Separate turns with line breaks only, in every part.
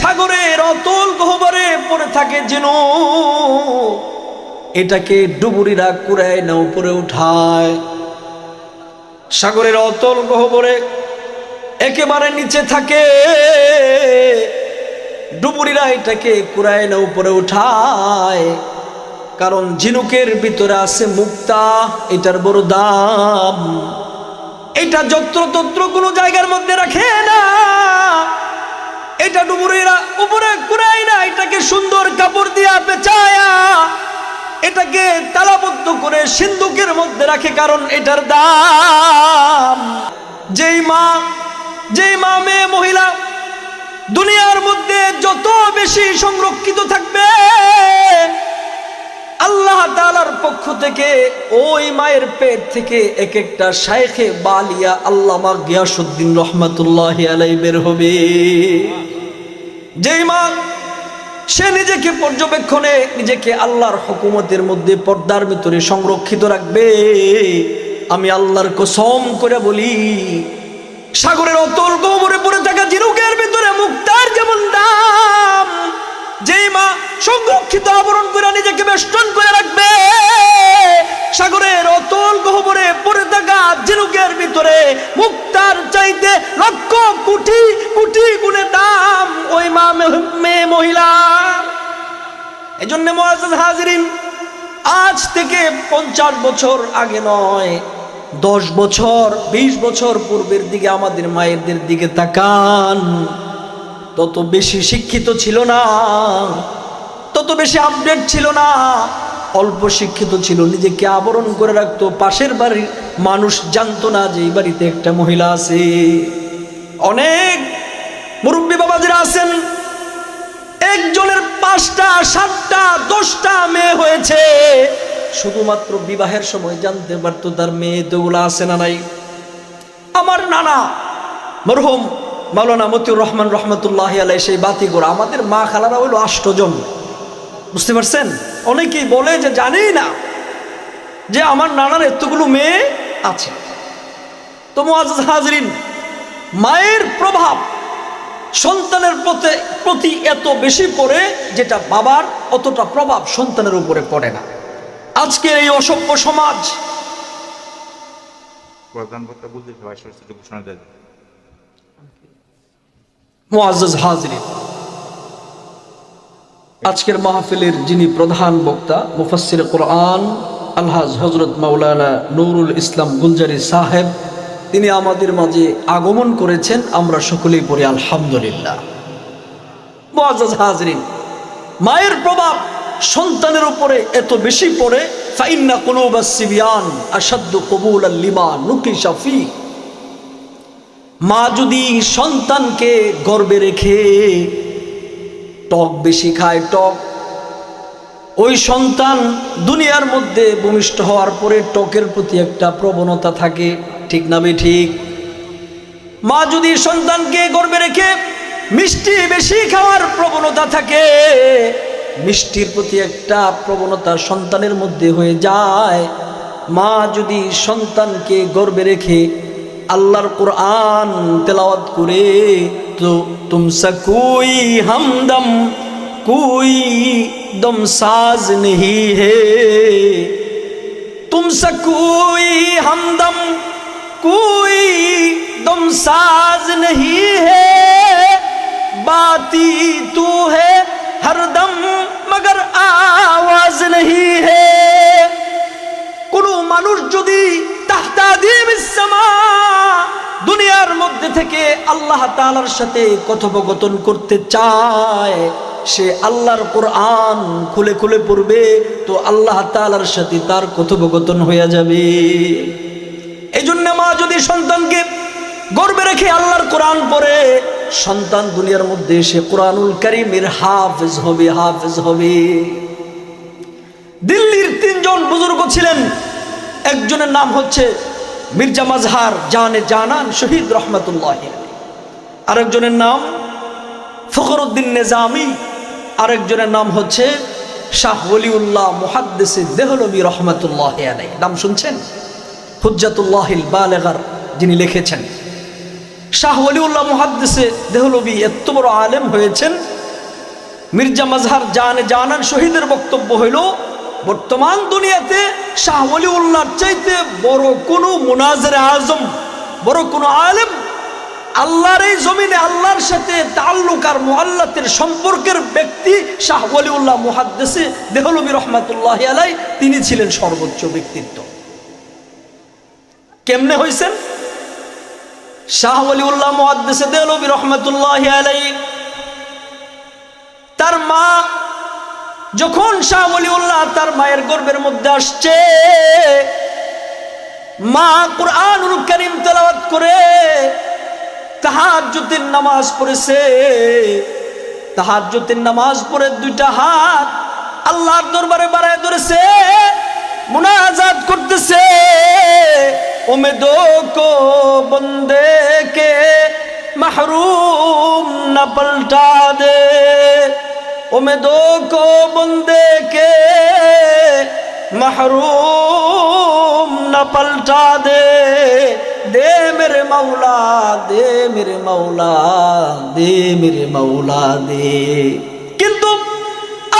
সাগরের অতল গহবরে পড়ে থাকে যেন। এটাকে ডুবুরিরা কুড়ায় না, উপরে উঠায়। সাগরের অতল গহবরে একেবারে নিচে থাকে। ডুবুরিরা এটাকে কুড়ায় না, উপরে উঠায়। কারণ ঝিনুকের ভিতরে আছে মুক্তা, এটার বড় দাম। এটা যত্র তত্র কোনো জায়গার মধ্যে রাখে না। এটা ডুবুরিরা উপরে ঘুরাই না, এটাকে সুন্দর কাপড় দিয়া পেঁচায়া, এটাকে তালাবদ্ধ করে সিন্ধুকের মধ্যে রাখে কারণ এটার দাম। যেই মা যেই মা মেয়ে মহিলা, দুনিয়ার মধ্যে যত বেশি সংরক্ষিত থাকবে আল্লাহ তাআলার পক্ষ থেকে ওই মায়ের পেট থেকে এক একটা শাইখে বালিয়া আল্লামা গিয়াসুদ্দিন রহমাতুল্লাহ আলাই বের হবে। যেই মা, সে নিজেকে পর্যবেক্ষণে নিজেকে আল্লাহর হুকুমতের মধ্যে পর্দার ভিতরে সংরক্ষিত রাখবে। আমি আল্লাহর কসম করে বলি, সাগরের অতল গোবরে পড়ে থাকা ঝিনুকের ভিতরে মুক্তার যেমন দাম যেই মা সংরক্ষিত আবরণ করে নিজেকে বেষ্টন করে রাখবে, সাগরের অতল গহবরে পড়ে থাকা ঝিনুকের ভিতরে মুক্তার চাইতে লক্ষ কোটি কোটি গুণে দাম ওই মা মেয়ে মহিলা। এজন্য মুআজ্জাজ হাজিরিন, আজ থেকে পঞ্চাশ বছর আগে নয়, দশ বছর, বিশ বছর পূর্বের দিকে আমাদের মায়েরদের দিকে তাকান। তত বেশি শিক্ষিত ছিল না, তত বেশি আপডেট ছিল না। অল্প শিক্ষিত ছিল, নিজেকে আবরণ করে রাখতো। পাশের বাড়ির মানুষ জানতো না যে এই বাড়িতে একটা মহিলা আছে। অনেক মুরব্বী বাবাজিরা আছেন। একজনের পাঁচটা, সাতটা, দশটা মেয়ে হয়েছে। শুধুমাত্র বিবাহের সময় জানতে পারতো তার মেয়ে তোগুলো আছে না নাই। আমার নানা, মরহুম মাওলানা মতিউর রহমান রহমতুল্লাহ আলাই সেই বাতিগুলো আমাদের মা খালারা হইল আষ্টজন। বুঝতে পারছেন? অনেকেই বলে যে জানেই না যে আমার নানার এতগুলো মেয়ে আছে। তো মুআজ্জাজ হাজরিন, মায়ের প্রভাব সন্তানের প্রতি প্রতি এত বেশি পড়ে যেটা বাবার অতটা প্রভাব সন্তানের উপরে পড়ে না। আজকের এই অসভ্য সমাজ
প্রধান বক্তা বলতে ঘোষণা দেয়।
মুআজ্জাজ হাজরিন। আজকের মাহফিলের যিনি প্রধান বক্তা, মুফাসসির কোরআন, আলহাজ হজরত মাওলানা নুরুল ইসলাম গুলজারি সাহেব, তিনি আমাদের মাঝে আগমন করেছেন, আমরা সকলেই পড়ি আলহামদুলিল্লাহ। মুআজ্জাজ হাজরিন, মায়ের প্রভাব সন্তানের উপরে এত বেশি পড়ে, ফাইন্না সিবিয়ান আসাদ্দু কবুল লিমা নুকি শাফি মা যদি সন্তানকে গর্বে রেখে টক বেশি খায়, টক, ওই সন্তান দুনিয়ার মধ্যে ভূমিষ্ঠ হওয়ার পরে টকের প্রতি একটা প্রবণতা থাকে, ঠিক না বে ঠিক? মা যদি সন্তানকে গর্বে রেখে মিষ্টি বেশি খাওয়ার প্রবণতা থাকে, মিষ্টির প্রতি একটা প্রবণতা সন্তানের মধ্যে হয়ে যায়। মা যদি সন্তানকে গর্বে রেখে اللہ قرآن تلاوت کرے تو تم سا کوئی ہمدم کوئی دم ساز نہیں ہے تم سا کوئی ہمدم کوئی دم ساز نہیں ہے باتی تو ہے ہر دم مگر থেকে আল্লাহ তাআলার সাথে কথোপকথন করতে চায়, সে আল্লাহর কোরআন খুলে খুলে পড়বে, তো আল্লাহ তাআলার সাথে তার কথোপকথন হয়ে যাবে। এই জন্য মা যদি সন্তানকে গর্বে রেখে আল্লাহর কোরআন পড়ে, সন্তান দুনিয়ার মধ্যে সে কোরআনুল কারিমের হাফেজ হবে হাফেজ হবে। দিল্লির তিনজন বুজুর্গ ছিলেন, একজনের নাম হচ্ছে মির্জা মাজহার জানে জানান শহীদ রহমতুল্লাহ আরেকজনের নাম ফখরুদ্দিন নেজামি, আরেকজনের নাম হচ্ছে শাহ ওলিউল্লাহ মুহাদ্দিসে দেহলবি রহমতুল্লাহ আলাই নাম শুনছেন? হুজ্জাতুল্লাহিল বালেগার যিনি লিখেছেন। শাহ ওলিউল্লাহ মুহাদ্দিসে দেহলবি এত বড় আলেম হয়েছেন। মির্জা মাজহার জানে জানান শহীদের বক্তব্য হইল বর্তমান দুনিয়াতে শাহ ওলিউল্লাহর চাইতে বড় কোনো মুনাজের আজম, বড় কোনো আলেম আল্লাহর এই জমিনে আল্লাহর সাথে তাল্লুক আর মোহাল্লাতের সম্পর্কের ব্যক্তি শাহ ওলিউল্লাহ মুহাদ্দেসে দেহলবি রহমাতুল্লাহ আলাই তিনি ছিলেন সর্বোচ্চ ব্যক্তিত্ব। কেমনে হয়েছেন শাহ ওলিউল্লাহ মুহাদ্দেসে দেহলবি রহমাতুল্লাহ আলাই তার মা যখন শাহ ওলিউল্লাহ তার মায়ের গর্ভের মধ্যে আসছে, মা কোরআনুল করিম তেলাওয়াত করে তাহাজ্জুদের নামাজ পড়েছে। তাহাজ্জুদের নামাজ পড়ে দুইটা হাত আল্লাহর দরবারে বাড়ায় ধরেছে, মুনাজাত করতেছে। উমেদো কো বন্দে কে মাহরুম না পলটা দে। उम्मीदों को बंदे के महरूम न पलटा दे दे मेरे मौला दे मेरे मौला दे मेरे मौला দে কিন্তু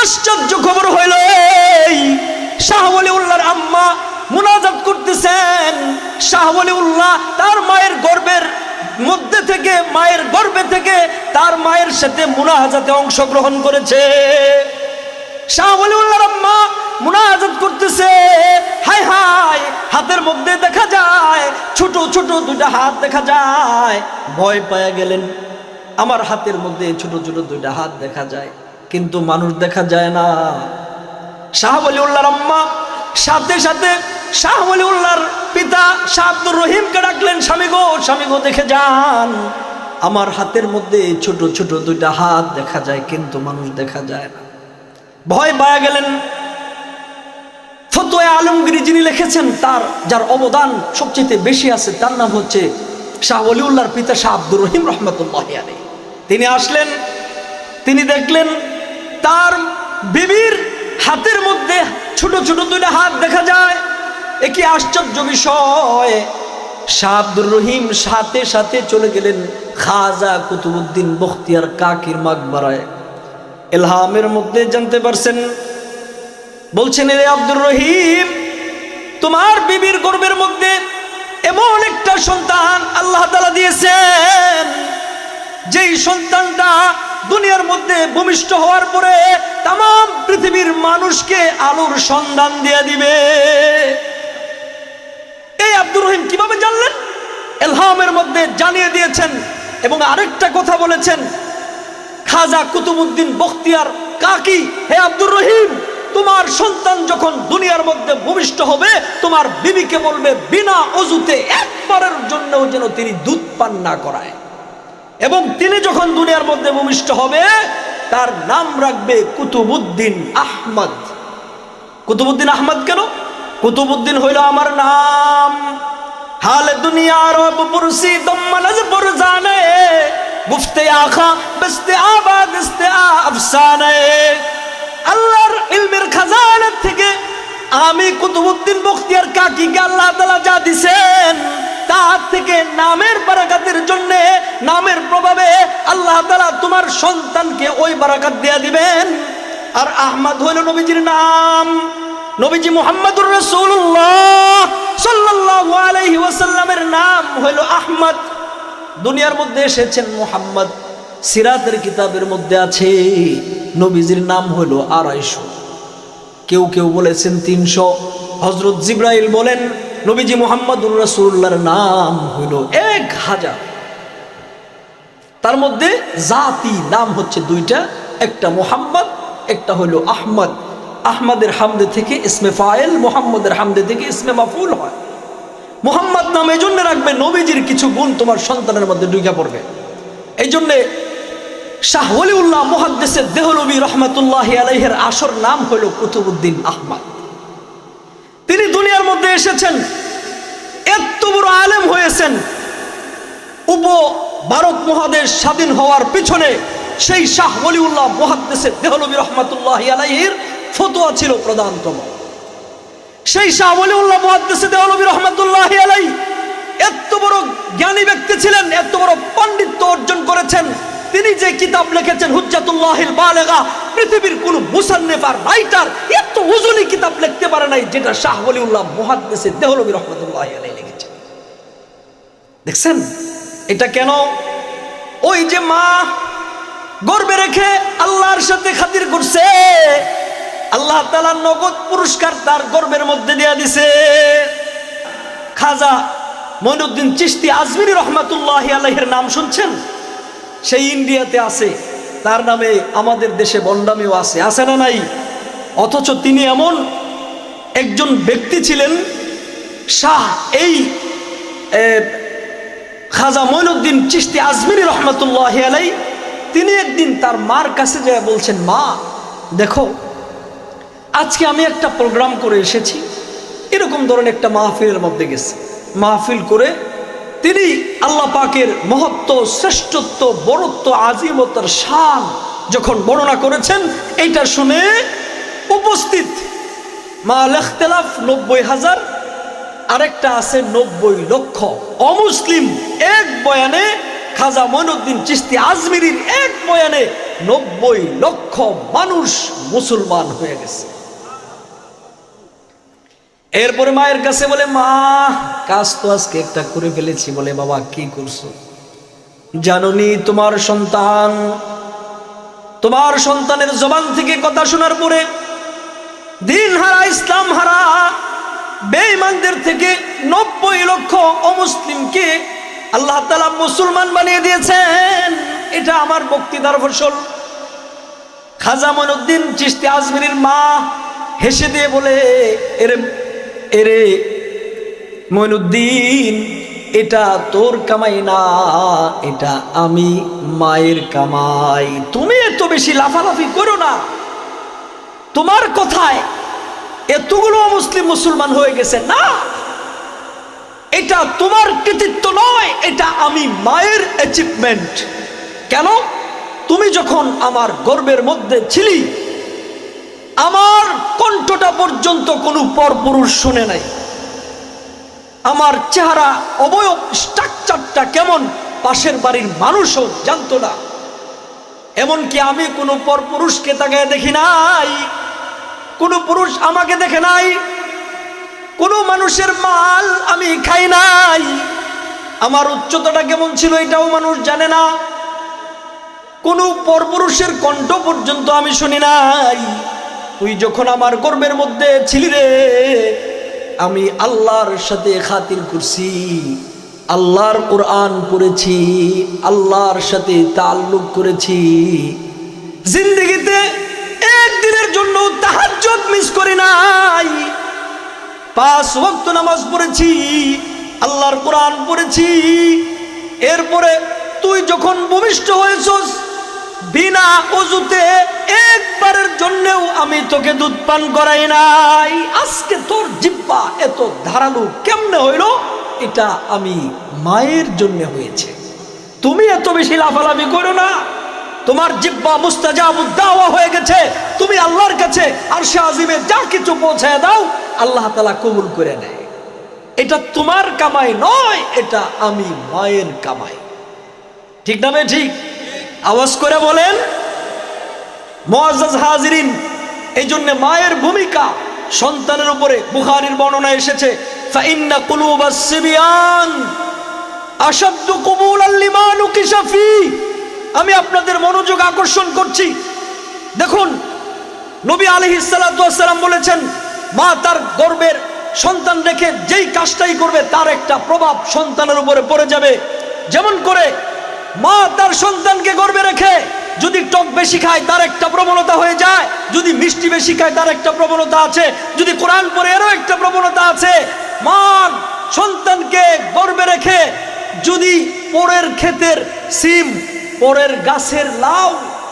আশ্চর্য খবর হইল এই শাহ উল্লাহর আম্মা মুনাজাত করতেছেন শাহ উল্লাহ তার মায়ের গর্বের মধ্যে থেকে, মায়ের গর্ভে থেকে তার মায়ের সাথে মুনাজাতে অংশগ্রহণ করেছে। শাহ মুনাজাত করতেছে। হাই হাই হাতের মধ্যে দেখা যায়, ছোট ছোট হাত দেখা যায়। ভয় পায়া গেলেন, আমার হাতের মধ্যে ছোট ছোট দুইটা হাত দেখা যায়, কিন্তু মানুষ দেখা যায় না। শাহ ওলিউল্লাহর আম্মা সাথে সাথে শাহ ওলিউল্লাহর পিতা শাহ আব্দুর রহিমকে ডাকলেন, স্বামী গো স্বামী গো, দেখে যান। আমার হাতের মধ্যে ছোট ছোট দুইটা হাত দেখা যায়, কিন্তু মানুষ দেখা যায় না। ভয় পায়া গেলেন। ফতোয়া আলমগিরি যিনি লিখেছেন, তার, যার অবদান সবচেয়ে বেশি আছে, তার নাম হচ্ছে শাহ অলিউল্লাহর পিতা শাহ আব্দুর রহিম রহমতুল্লাহ আলী তিনি আসলেন, তিনি দেখলেন, তার বিবির হাতের মধ্যে ছোট ছোট দুইটা হাত দেখা যায় এ কি আশ্চর্য বিষয়? শাহ রহিম সাথে সাথে চলে গেলেন খাজা কুতুবুদ্দিন বখতিয়ার কাকির মাকবারায় এলহামের মধ্যে জানতে পারছেন, বলছেন রে আব্দুর রহিম, তোমার বিবির গর্বের মধ্যে এমন একটা সন্তান আল্লাহ তালা দিয়েছেন, যেই সন্তানটা দুনিয়ার মধ্যে ভূমিষ্ঠ হওয়ার পরে তাম, পৃথিবীর মানুষকে আলোর সন্ধান দিয়ে দিবে। আব্দুর রহিম কীভাবে জানলেন? এলহামের মধ্যে জানিয়ে দিয়েছেন এবং আরেকটা কথা বলেছেন। খাজা কুতুবুদ্দিন বখতিয়ার কাকি, হে আব্দুর রহিম, তোমার সন্তান যখন দুনিয়ার মধ্যে ভূমিষ্ঠ হবে, তোমার বিবিকে বলবে, বিনা অজুতে একবারের জন্যও যেন তিনি দুধ পান না করায়। এবং তিনি যখন দুনিয়ার মধ্যে ভূমিষ্ঠ হবে, তার নাম রাখবে কুতুবুদ্দিন আহমদ। কুতুবুদ্দিন আহমদ কেন? কুতুবুদ্দিন হইল আমার নাম। হাল দুনিয়ার পুরসি দম্মানজ পুর জানে গুফতে আখা বস্তে আবাদ ইস্তে আফসানে। আল্লাহর ইলমের খাজানের থেকে আমি কুতুবুদ্দিন বখতিয়ার কাকিকে আল্লাহ তাআলা যা দিছেন, তার থেকে নামের বারাকাতের জন্য, নামের প্রভাবে আল্লাহ তাআলা তোমার সন্তানকে ওই বারাকাত দেয়া দিবেন। আর আহমদ হইল নবীজির নাম। নবীজি মুহাম্মদুর রাসূলুল্লাহ সাল্লাল্লাহু আলাইহি ওয়াসাল্লামের নাম হইল আহমদ। দুনিয়ার মধ্যে এসেছেন মুহাম্মদ। সিরাতের কিতাবের মধ্যে আছে, নবীজির নাম হইল আড়াইশো। কেউ কেউ বলেছেন তিনশো। হজরত জিব্রাইল বলেন, নবীজি মোহাম্মদুর রাসূলুল্লাহর নাম হইল এক হাজার। তার মধ্যে জাতি নাম হচ্ছে দুইটা, একটা মোহাম্মদ, একটা হইল আহমদ। আহমদের হামদে থেকে ইসমে ফায়েল, মোহাম্মদের হামদে থেকে ইসমে মাফুল হয়। মোহাম্মদ নাম এই জন্য রাখবে নবীজির কিছু গুণ তোমার সন্তানের মধ্যে ঢুকে পড়বে। এই জন্যে শাহ ওলিউল্লাহ মুহাদ্দিসের দেহলবি রহমতুল্লাহ আলাইহের আসর নাম হলো কুতুবুদ্দিন আহমদ। তিনি দুনিয়ার মধ্যে এসেছেন, এত বড় আলেম হয়েছেন, উপ ভারত মহাদেশ স্বাধীন হওয়ার পিছনে সেই শাহ ওলিউল্লাহ মুহাদ্দিসের দেহলবি রহমতুল্লাহ আলাইহির ফতোয়া ছিল প্রধানতম। সেই শাহ ওলিউল্লাহ মুহাদ্দিসে দেহলবি রহমতুল্লাহ আলাই এত বড় জ্ঞানী ব্যক্তি ছিলেন, এত বড় পাণ্ডিত্য অর্জন করেছেন। তিনি যে কিতাব লিখেছেন, হুজ্জাতুল্লাহিল বালেগা, পৃথিবীর কোন মুসান্নিফ আর রাইটার এত ওজনী কিতাব লিখতে পারে নাই যেটা শাহ ওলিউল্লাহ মুহাদ্দিসে দেহলবী রহমতুল্লাহ আলাইহি লিখেছেন। দেখছেন? এটা কেন? ওই যে মা গর্বে রেখে আল্লাহর সাথে খাতির করছে। আল্লাহ তালা নগদ পুরস্কার তার গর্বের মধ্যে দিয়া দিছে। খাজা মইনুদ্দিন চিস্তি আজমিরি রহমাতুল্লাহ আলহের নাম শুনছেন? সেই ইন্ডিয়াতে আছে। তার নামে আমাদের দেশে বন্ডামিও আছে। আছে না নাই? অথচ তিনি এমন একজন ব্যক্তি ছিলেন, শাহ এই খাজা মইনুদ্দিন চিস্তি আজমিরি রহমতুল্লাহ আলাই তিনি একদিন তার মার কাছে যায় বলছেন, মা, দেখো আজকে আমি একটা প্রোগ্রাম করে এসেছি। এরকম ধরনের একটা মাহফিলের মধ্যে গেছে। মাহফিল করে তিনি আল্লাহ পাকের মহত্ব, শ্রেষ্ঠত্ব, বড়ত্ব, আজিমতার শান যখন বর্ণনা করেছেন, এইটা শুনে উপস্থিত মা লেখতেলাফ নব্বই হাজার, আরেকটা আছে নব্বই লক্ষ অমুসলিম এক বয়ানে খাজা মইনুদ্দিন চিস্তি আজমিরির এক বয়ানে নব্বই লক্ষ মানুষ মুসলমান হয়ে গেছে। এরপরে মায়ের কাছে বলে, মা, কাজ তো আজকে একটা করে ফেলেছি। বলে, বাবা, কি করছ? জাননি, তোমার সন্তান, তোমার সন্তানের জবান থেকে কথা শোনার পরে দিন হারা, ইসলাম হারা, বেঈমানদের থেকে নব্বই লক্ষ অমুসলিমকে আল্লাহ তালা মুসলমান বানিয়ে দিয়েছেন। এটা আমার বক্তৃতার ফসল। খাজা মনুদ্দিন চিস্তি আজমিরির মা হেসে দিয়ে বলে, এরে এরে মইনুদ্দিন, এটা তোর কামাই না, এটা আমি মায়ের কামাই। তুমি এত বেশি লাফালাফি করো না। তোমার কথায় এতগুলো মুসলিম মুসলমান হয়ে গেছে না। এটা তোমার কৃতিত্ব নয়, এটা আমি মায়ের অ্যাচিভমেন্ট কেন? তুমি যখন আমার গর্বের মধ্যে ছিলি আমার কণ্ঠটা পর্যন্ত কোনো পরপুরুষ শুনে নাই। আমার চেহারা অবয়ব স্ট্রাকচারটা কেমন, পাশের বাড়ির মানুষও জানতো না। এমনকি আমি কোনো পরপুরুষকে তাকে দেখি নাই, কোনো পুরুষ আমাকে দেখে নাই, কোনো মানুষের মাল আমি খাই নাই। আমার উচ্চতাটা কেমন ছিল এটাও মানুষ জানে না। কোনো পরপুরুষের কণ্ঠ পর্যন্ত আমি শুনি নাই। তুই যখন আমার গর্বের মধ্যে ছিলি রে, আমি আল্লাহর সাথে খাতির করছি, আল্লাহর কোরআন পড়েছি, আল্লাহর সাথে তাল্লুক করেছি। জিন্দগিতে একদিনের জন্য তাহাজ্জুদ মিস করি নাই। পাঁচ ওয়াক্ত নামাজ পড়েছি, আল্লাহর কোরআন পড়েছি। এরপরে তুই যখন ভূমিষ্ঠ হয়েছস বিনা অজুতে একবারের জন্যেও আমি তোকে দুধ পান করাই নাই। আজকে তোর জিব্বা এত ধারালো কেমনে হইল? এটা আমি মায়ের জন্য হয়েছে। তুমি এত বেশি লাফালাফি করো না। তোমার জিব্বা মুস্তাজাবুদ্দাওয়া হয়ে গেছে। তুমি আল্লাহর কাছে আর আজিমে যা কিছু পৌঁছায় দাও, আল্লাহ তালা কবুল করে নেয়। এটা তোমার কামাই নয়, এটা আমি মায়ের কামাই। ঠিক না ঠিক? আওয়াজ করে বলেন মোয়াজ্জাজ হাজিরিন এই জন্য মায়ের ভূমিকা সন্তানের উপরে বুখারীর বর্ণনা এসেছে আমি আপনাদের মনোযোগ আকর্ষণ করছি। দেখুন, নবী সালাতু ওয়াসসালাম বলেছেন, মা তার গর্বের সন্তান রেখে যেই কাজটাই করবে, তার একটা প্রভাব সন্তানের উপরে পড়ে যাবে। যেমন করে মা তার সন্তানকে গর্বে রেখে যদি টক বেশি খায়, তার একটা প্রবণতা হয়ে যায়। যদি মিষ্টি বেশি খায়, তার একটা প্রবণতা আছে। যদি কোরআন পড়ে, এরও একটা প্রবণতা আছে। মা সন্তানকে গর্বে রেখে যদি পরের ক্ষেতের সিম, পরের গাছের লাউ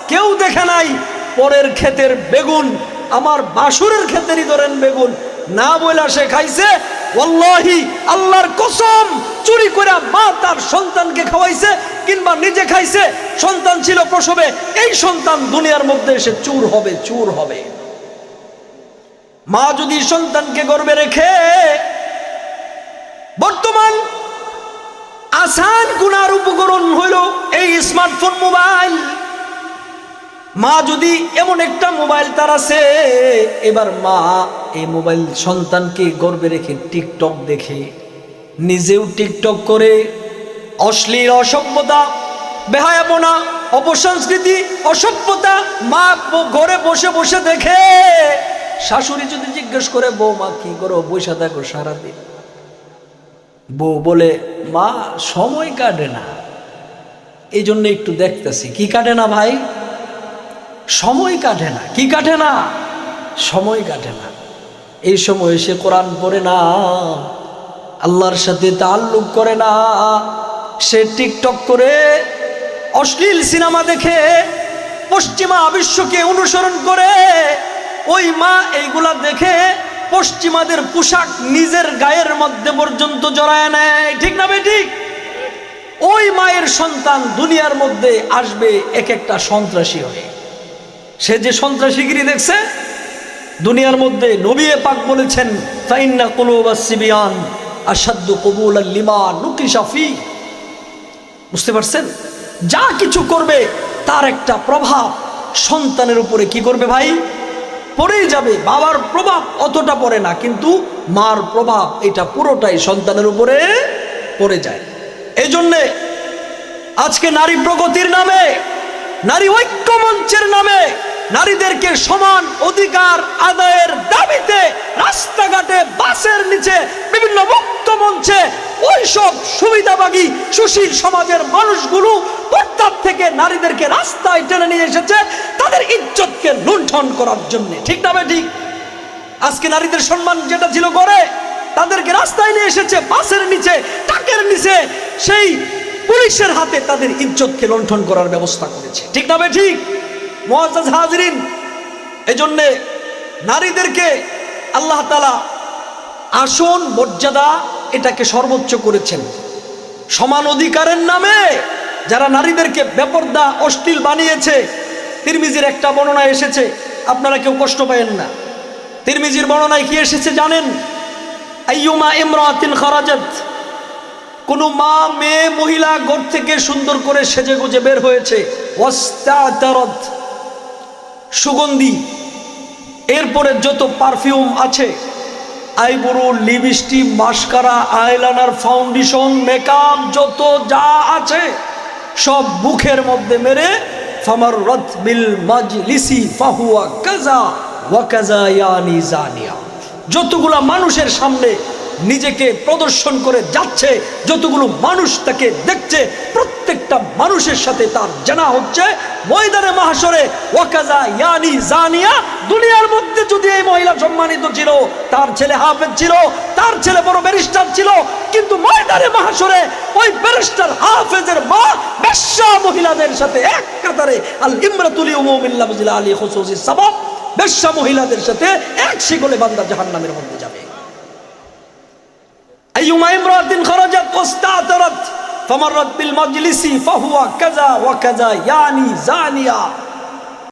কেউ দেখে নাই, পরের ক্ষেতের বেগুন, আমার বাসুরের ক্ষেতেরই ধরেন বেগুন, না বইলা সে খাইছে, ওয়াল্লাহি, আল্লাহর কসম, চুরি করে মা তার সন্তানকে খাওয়াইছে কিংবা নিজে খাইছে, সন্তান ছিল প্রসবে, এই সন্তান দুনিয়ার মধ্যে এসে চুর হবে চুর হবে। মা যদি সন্তানকে গর্বে রেখে, বর্তমান আসান গুনার উপকরণ হইল এই স্মার্টফোন মোবাইল মা যদি এমন একটা মোবাইল তার আছে, এবার মা এই মোবাইল সন্তানকে গর্বে রেখে টিকটক দেখে, নিজেও টিকটক করে অশ্লীল অসভ্যতা, বেহায়াপনা, অপসংস্কৃতি, অসভ্যতা, মা ঘরে বসে বসে দেখে। শাশুড়ি যদি জিজ্ঞেস করে বৌমা কি করো? বসে থাকো সারাদিন। বউ বলে, মা, সময় কাটে না। এই জন্য একটু দেখতেছি। কি কাটে না ভাই? সময় কাটে না। কি কাটে না? সময় কাটে না। এই সময় সে কোরআন পড়ে না, আল্লাহর সাথে তাল্লুক করে না। সে টিকটক করে অশ্লীল সিনেমা দেখে পশ্চিমা বিশ্বকে অনুসরণ করে, ওই মা এইগুলা দেখে পশ্চিমাদের পোশাক নিজের গায়ের মধ্যে পর্যন্ত জড়ায় নেয়। ঠিক না বে ঠিক? ওই মায়ের সন্তান দুনিয়ার মধ্যে আসবে এক একটা সন্ত্রাসী হয়ে। সে যে সন্ত্রাসীগিরি দেখছে, দুনিয়ার মধ্যে নবিয়ে পাক বলেছেন, ফাইন্না কুলুবাসিবিয়ান আসাদ্দু কবুল লিমা নুকিশাফি বুঝতে পারছেন? যা কিছু করবে, তার একটা প্রভাব সন্তানের উপরে কি করবে ভাই? পড়েই যাবে, বাবার প্রভাব অতটা পড়ে না, কিন্তু মার প্রভাব এটা পুরোটাই সন্তানের উপরে পড়ে যায়। এই জন্যে আজকে নারী প্রগতির নামে, নারী ঐক্য মঞ্চের নামে নারীদেরকে সমান অধিকার আদায়ের দাবিতে রাস্তাঘাটে বাসের নিচে বিভিন্ন মুক্ত মঞ্চে ওইসব সুবিধাবাগী সুশীল সমাজের মানুষগুলো প্রত্যাপ থেকে নারীদেরকে রাস্তায় টেনে নিয়ে এসেছে তাদের ইজ্জতকে লুণ্ঠন করার জন্য। ঠিক না ঠিক? আজকে নারীদের সম্মান যেটা ছিল করে তাদেরকে রাস্তায় নিয়ে এসেছে বাসের নিচে টাকের নিচে, সেই পুলিশের হাতে তাদের ইজ্জতকে লণ্ঠন করার ব্যবস্থা করেছে। ঠিক না ঠিক? মহাজাজ হাজরিন এই জন্যে নারীদেরকে আল্লাহ তালা আসন মর্যাদা এটাকে সর্বোচ্চ করেছেন। সমান অধিকারের নামে যারা নারীদেরকে বেপর্দা, অশ্লীল বানিয়েছে, তিরমিজির একটা বর্ণনা এসেছে, আপনারা কেউ কষ্ট পাবেন না। তিরমিজির বর্ণনায় কি এসেছে জানেন? আইয়ুমা ইমরাতিন খারাজাত, কোনো মা, মেয়ে, মহিলা ঘর থেকে সুন্দর করে সেজে গুজে বের হয়েছে। ওয়াস্তাতারাত সুগন্ধি। এরপরে যত পারফিউম আছে আইবুড়ো lipstick, mascara, eyeliner, foundation, makeup, যত যা আছে, সব মুখের মধ্যে মেরে ফামার রথ বিল মাজলিসি ফাহুয়া কাজা ওয়া কাজা ইয়ানি জানিয়া। যতগুলা মানুষের সামনে নিজেকে প্রদর্শন করে যাচ্ছে, যতগুলো মানুষ তাকে দেখছে, প্রত্যেকটা মানুষের সাথে তার জানা হচ্ছে, ময়দানে মাহাসরে ওয়াকাজা ইয়ানি জানিয়া, দুনিয়ার মধ্যে যদি এই মহিলা সম্মানিত ছিল, তার ছেলে হাফেজ ছিল, তার ছেলে বড় ব্যারিস্টার ছিল, কিন্তু ময়দানে মাহাসরে ওই ব্যারিস্টার হাফেজের মা বেশ্যা মহিলাদের সাথে এক কাতারে, আল ইমরাতুল বুজিলা আলী খুসুসি সাবাব বেশ্যা মহিলাদের সাথে এক শিকলে বান্দা জাহান্নামের মধ্যে যাবে। أيما امرأة خرجت واستعترت فمرت بالمجلس فهو كذا وكذا يعني زانية.